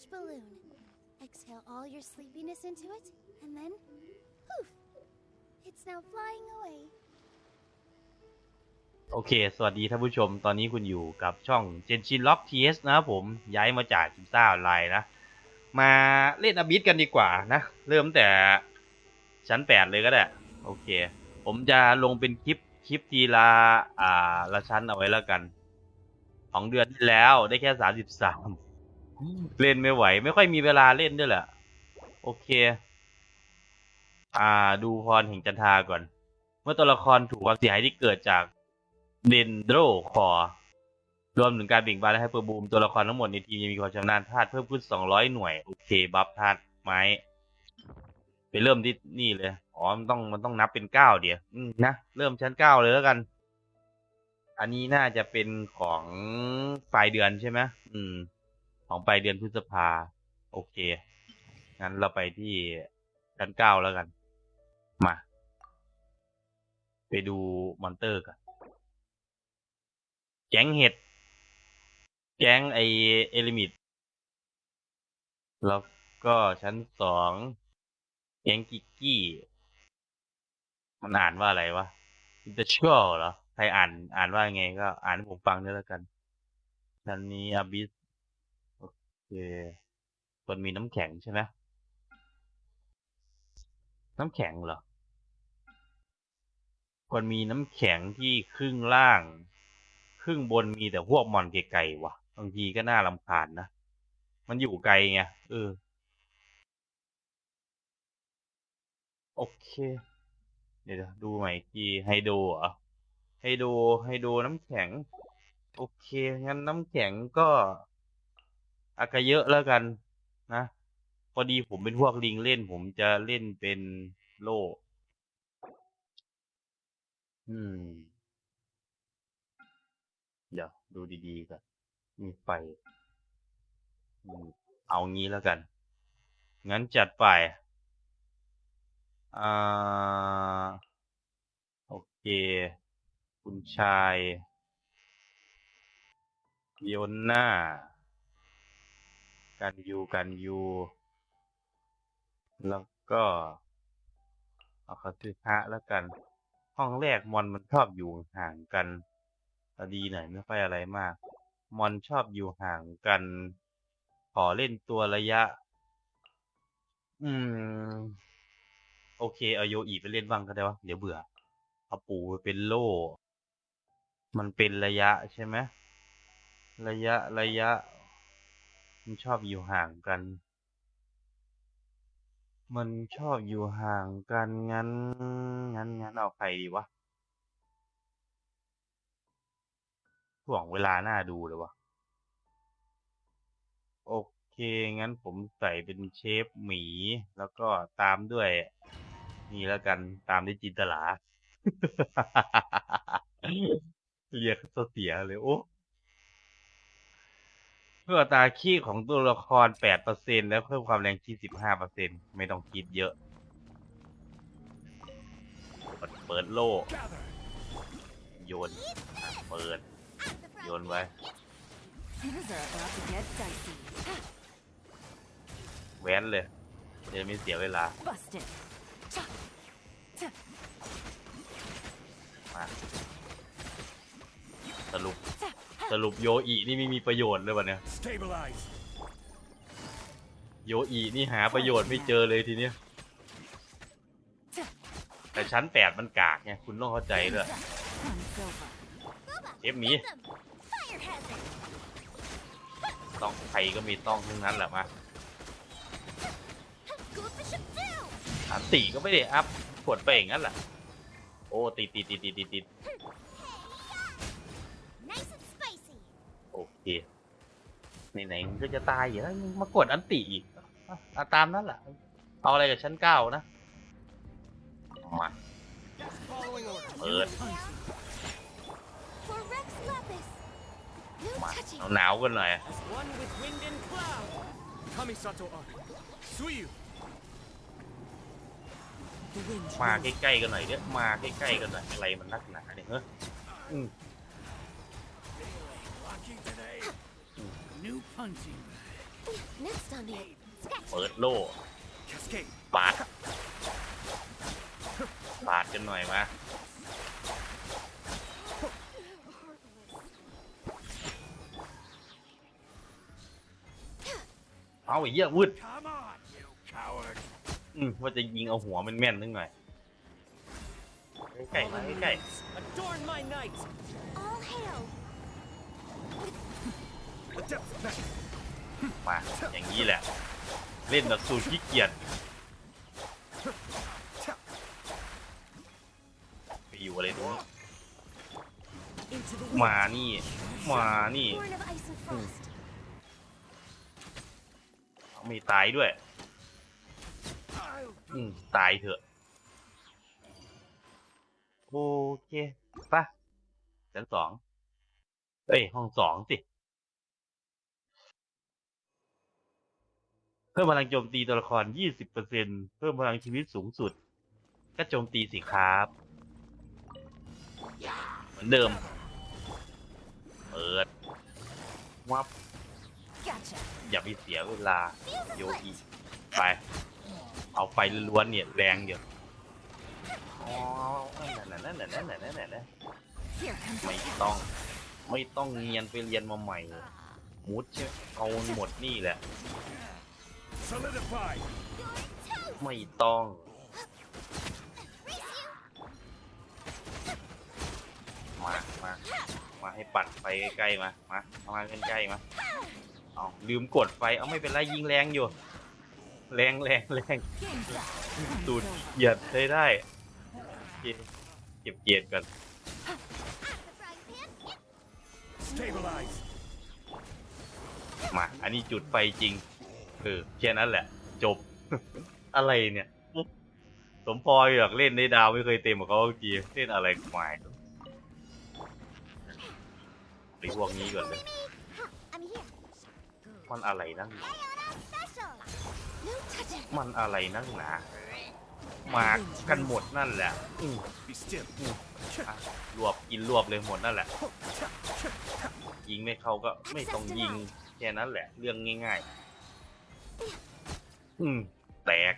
each balloon. Exhale all your sleepiness into it, and then poof! It's now flying away. โอเค สวัสดีท่านผู้ชม ตอนนี้คุณอยู่กับช่อง Genshin Lock TS นะครับผม ย้ายมาจากจิมซ่าออนไลน์นะ มาเล่นอบิสกันดีกว่านะ เริ่มแต่ชั้น 8 เลยก็ได้ โอเค ผมจะลงเป็นคลิป คลิปทีละ อ่า ละชั้นเอาไว้แล้วกัน ของเดือนที่แล้วได้แค่ 33 เล่นไม่ไหว ไม่ค่อยมีเวลาเล่นด้วยแหละโอเค อ่า ดูพรแห่งจันทาก่อน เมื่อตัวละครถูกความเสียหายที่เกิดจากเดนโดรคอร์รวมถึงการเบ่งบานและไฮเปอร์บูมตัวละครทั้งหมดในทีมยังมีความชำนาญธาตุเพิ่มขึ้น200หน่วย โอเค บัฟธาตุไม้ ไปเริ่มที่นี่เลย อ๋อ มันต้องมันต้องนับเป็นเก้าเดี๋ยวนะ เริ่มชั้นเก้าเลยแล้วกัน อันนี้น่าจะเป็นของปลายเดือนใช่ไหมอืม ของปลายเดือนพฤษภา โอเค งั้นเราไปที่ชั้นเก้าแล้วกัน มา ไปดูมอนเตอร์กัน แก๊งเห็ด แก๊งไอเอลิมิดแล้วก็ชั้นสองแก๊งกิกกี้ มันอ่านว่าอะไรวะอินเตอร์ชัลเหรอ ใครอ่านอ่านว่าไงก็อ่านให้ผมฟังด้วยแล้วกันชั้นนี้อบิส เคมันมีน้ำแข็งใช่ไหมน้ำแข็งเหรอควรมีน้ำแข็งที่ครึ่งล่าง ครึ่งบนมีแต่พวกมอนไกลๆว่ะบางทีก็น่ารำคาญนะ มันอยู่ไกลไงเออ โอเค เดี๋ยวดูใหม่อีกทีไฮโดเหรอไฮโดไฮโดน้ำแข็ง โอเค งั้นน้ำแข็งก็ อากาเยอะแล้วกันนะพอดีผมเป็นพวกลิงเล่น ผมจะเล่นเป็นโล่อืม เดี๋ยวดูดีๆก่อนมีไฟเอางี้แล้วกัน งั้นจัดไปอ่าโอเค คุณชายโยนหน้า กันยูกันยูแล้วก็เอาคาซึฮะแล้วกัน ห้องแรกมอนมันชอบอยู่ห่างกันดีหน่อยไม่ค่อยอะไรมาก มอนชอบอยู่ห่างกัน ขอเล่นตัวระยะ อืม โอเคเอาโยอีไปเล่นบ้างก็ได้วะเดี๋ยวเบื่อเอาปูไปเป็นโล่ มันเป็นระยะใช่ไหมระยะระยะ มันชอบอยู่ห่างกัน มันชอบอยู่ห่างกัน งั้น งั้น งั้น เอาใครดีวะห่วงเวลาหน้าดูเลยวะ โอเค งั้นผมใส่เป็นเชฟหมี แล้วก็ตามด้วย นี่แล้วกัน ตามด้วยจินตลา เรียกเสียเลย โอ้ พื่อตาขี้ของตัวละคร8%แล้วเพิ่มความแรงที่15%ไม่ต้องคิดเยอะเปิดโล่โยนเปิด โยนไว้แว้นเลยเดี๋ยวไม่เสียเวลา มาสรุป สรุปโยอีนี่ไม่มีประโยชน์เลยวะเนี่ย Stabilize. โยอีนี่หาประโยชน์ไม่เจอเลยทีเนี้ย แต่ชั้นแปดมันกากไงคุณต้องเข้าใจด้วย Run's over. Bubba, เอฟหมี get them. Fire hazard. ต้องใครก็มีต้องทั้งนั้นแหละมา Go bishop down. อันตีก็ไม่ได้อัพกดไปอย่างนั้นแหละโอ้ติดติดติดติดติด ไหนๆมันก็จะตายอยู่แล้วยังมากดอันติอีกอะอะตามนั้นแหละเอาอะไรกับชั้นเก้านะมา Following orders. เปิด For Rex Lapis. No มา touching. หนาวๆกันหน่อย As one with wind and cloud. Kamisato Arc. Suyu. The wind มา blows. ใกล้ๆกันหน่อยเนี่ยมาใกล้ๆกันหน่อยอะไรมันนักหนาเนี่ยเฮ้ย New punching bag. Next on the sketch. เปิดโล่ Cascade. ปาดปาดกันหน่อยมาเอาไอ้เหี้ยวุด Come on, you coward. อืมว่าจะยิงเอาหัวมันแม่นๆนึงหน่อยใกล้ๆมาใกล้ Adorn my night. มาอย่างนี้แหละ เล่นแบบสูตรขี้เกียจไปอยู่อะไรตรงนี้มานี่ มานี่ไม่ตายด้วย อืมตายเถอะ โอเคปะชั้นสองเอ้ย ห้องสองสิ เพิ่มพลังโจมตีตัวละคร 20%เพิ่มพลังชีวิตสูงสุด ก็โจมตีสิครับ เหมือนเดิม เปิดวับอย่าไปเสียเวลาโยอีไป เอาไฟล้วนเนี่ยแรงเยอะไม่ต้อง ไม่ต้องเรียนไปเรียนมาใหม่มุดเอาหมดนี่แหละ solidify. ไม่ต้อง มา มา มาให้ปัดไฟใกล้ๆมา มาเอามาใกล้ๆมาเอาลืมกดไฟ เอาไม่เป็นไรยิงแรงอยู่ แรงแรงแรง Game's up. สูตรเหยียดใช้ได้โอเคเก็บเกียรติก่อน Stabilize. มา อันนี้จุดไฟจริง เออแค่นั้นแหละ จบ อะไรเนี่ย สมพรอยากเล่นในดาวไม่เคยเต็มกับเขาเมื่อกี้เล่นอะไรกวายไปพวกนี้ก่อนเลย มันอะไรนั่งมันอะไรนั่งหนามากันหมดนั่นแหละอืม Be still. อะรวบกินรวบเลยหมดนั่นแหละ ยิงไม่เข้าก็ไม่ต้องยิงแค่นั้นแหละ เรื่องง่าย ๆ อืม แตก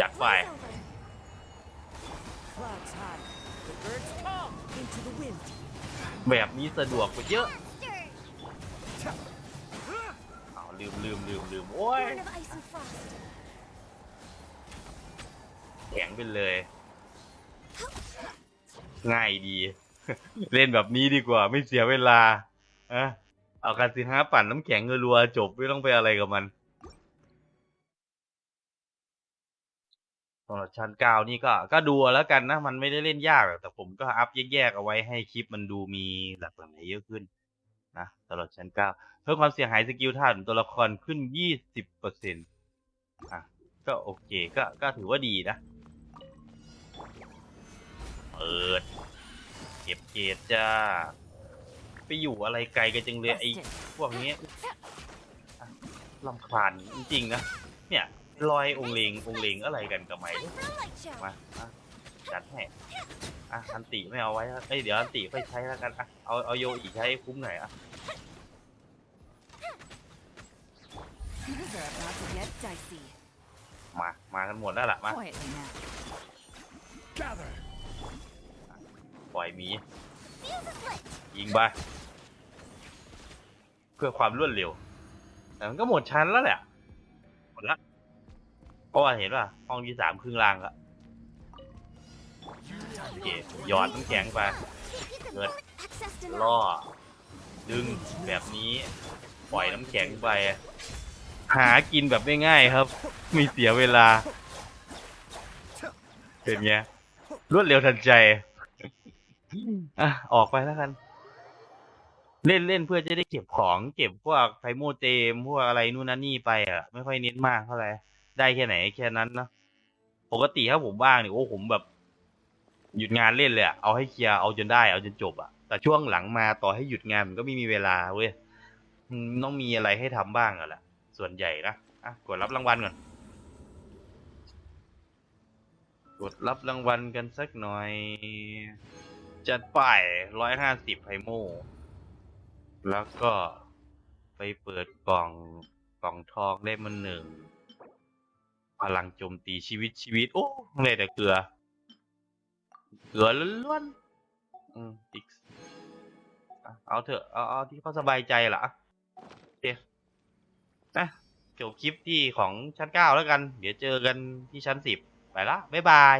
จัดไป It's over. Clouds high. The birds come. Into the wind. แบบนี้สะดวกกว่าเยอะ Monster. เอาลืมลืมลืมลืมโอ้ย Born of ice and frost. แข็งไปเลย ง่ายดี เล่นแบบนี้ดีกว่าไม่เสียเวลาอะ เอาคารสินห้าปั่นน้ำแข็งรัวๆจบไม่ต้องไปอะไรกับมันสำหรับชั้นเก้านี่ก็ ก็ดูแล้วกันนะ มันไม่ได้เล่นยากหรอกแต่ผมก็อัพแยกๆเอาไว้ให้คลิปมันดูมีหลากหลายเยอะขึ้นนะสำหรับชั้นเก้าเพิ่มความเสียหายสกิลท่าของตัวละครขึ้นยี่สิบเปอร์เซ็นต์อะก็โอเคก็ก็ถือว่าดีนะเปิด เก็บเกรดจ้า ไปอยู่อะไรไกลกันจังเลยไอ้ Busted. พวกเนี้ยอะลำคาญจริงๆนะ เนี่ยลอยองค์เลงองค์เลงอะไรกันกับไหม Time for a light show. มาอะจัดให้อะอันติไม่เอาไว้เอ้ยเดี๋ยวอันติค่อยใช้แล้วกันอะเอาเอาโยอีกใช้ให้คุ้มหน่อยอะ Things are about to get dicey. มามากันหมดแล้วล่ะมา Quietly now. Gather. ปล่อยหมี Fuse is lit. ยิงไป เพื่อความรวดเร็ว แต่มันก็หมดชั้นแล้วแหละ หมดละ เพราะว่าเห็นว่าห้องที่สามครึ่งล่างละโอเคหยอดน้ำแข็งไป Keep the Good. bullet access ล่อ ดึงแบบนี้ ปล่อยน้ำแข็งไป หากินแบบง่ายๆครับ ไม่เสียเวลา เป็นไงรวดเร็วทันใจ อะออกไปแล้วกัน เล่นเล่นเพื่อจะได้เก็บของเก็บพวกไพโมเจมพวกอะไรนู่นนั่นนี่ไปอะไม่ค่อยเน้นมากเท่าไหร่ได้แค่ไหนแค่นั้นเนะปกติถ้าผมว่างเนี่ยโอ้ผมแบบ หยุดงานเล่นเลยอะเอาให้เคลียร์เอาจนได้เอาจนจบอะแต่ช่วงหลังมาต่อให้หยุดงานมันก็ไม่มีเวลาเว้ยต้องมีอะไรให้ทำบ้างอะแหละส่วนใหญ่นะอะกดรับรางวัลก่อนกดรับรางวัลกันสักหน่อย จัดไปร้อยห้าสิบไพโม แล้วก็ไปเปิดกล่องกล่องทองได้มันหนึ่ง พลังโจมตีชีวิตชีวิต โอ้เลยแต่เกลือ เกลือล้วนๆอืมอีกเอาเถอะ เอาเอาที่เขาสบายใจละอะโอเคนะจบคลิปที่ของชั้นเก้าแล้วกัน เดี๋ยวเจอกันที่ชั้นสิบไปละ บ๊ายบาย